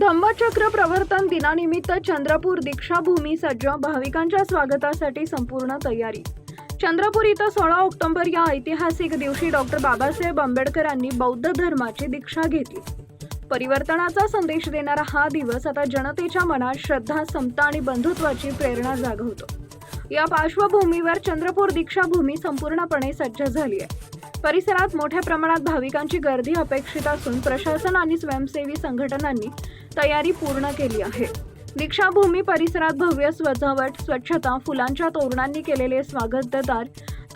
धम्मचक्र प्रवर्तन दिनानिमित्त चंद्रपूर दीक्षाभूमी सज्ज भाविकांच्या स्वागतासाठी संपूर्ण तयारी. चंद्रपूर इथं सोळा ऑक्टोबर या ऐतिहासिक दिवशी डॉक्टर बाबासाहेब आंबेडकरांनी बौद्ध धर्माची दीक्षा घेतली. परिवर्तनाचा संदेश देणारा हा दिवस आता जनतेच्या मनात श्रद्धा समता आणि बंधुत्वाची प्रेरणा जागवतो. या पार्श्वभूमीवर चंद्रपूर दीक्षाभूमी संपूर्णपणे सज्ज झाली आहे. परिसरात मोठ्या प्रमाणात भाविकांची गर्दी अपेक्षित असून प्रशासन आणि स्वयंसेवी संघटनांनी तयारी पूर्ण केली आहे. दीक्षाभूमी परिसरात भव्य सजावट स्वच्छता फुलांच्या तोरणांनी केलेले स्वागतदार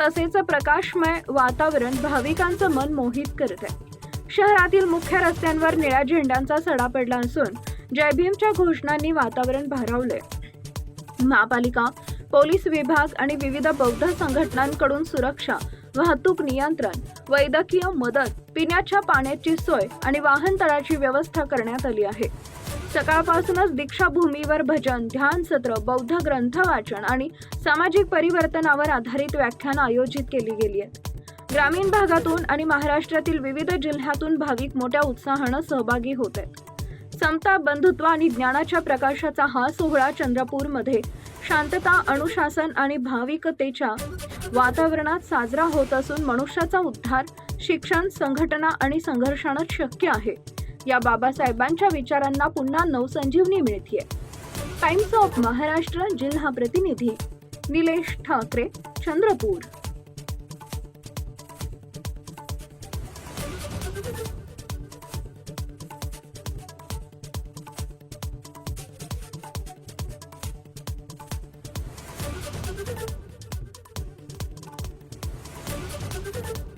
तसेच प्रकाशमय वातावरण भाविकांचं मन मोहित करत आहे. शहरातील मुख्य रस्त्यांवर निळ्या झेंड्यांचा सडा पडला असून जय भीमच्या घोषणांनी वातावरण भारावलंय. महापालिका पोलीस विभाग आणि विविध बौद्ध संघटनांकडून सुरक्षा वाहतूक नियंत्रण वैद्यकीय मदत पिण्याच्या पाण्याची सोय आणि वाहनतळाची व्यवस्था करण्यात आली आहे. सकाळपासूनच दीक्षाभूमीवर भजन ध्यान सत्र बौद्ध ग्रंथ वाचन आणि सामाजिक परिवर्तनावर आधारित व्याख्यान आयोजित केली गेली आहेत. ग्रामीण भागातून आणि महाराष्ट्रातील विविध जिल्ह्यातून भाविक मोठ्या उत्साहानं सहभागी होत आहेत. समता बंधुत्व आणि ज्ञानाच्या प्रकाशाचा हा सोहळा चंद्रपूरमध्ये शांतता अनुशासन आणि भाविकतेच्या वातावरणात साजरा होत असून मनुष्याचा उद्धार शिक्षण संघटना आणि संघर्षानं शक्य आहे. या बाबासाहेबांच्या विचारांना पुन्हा नवसंजीवनी मिळतीये. टाइम्स ऑफ महाराष्ट्र जिल्हा प्रतिनिधी निलेश ठाकरे चंद्रपूर. Thank you.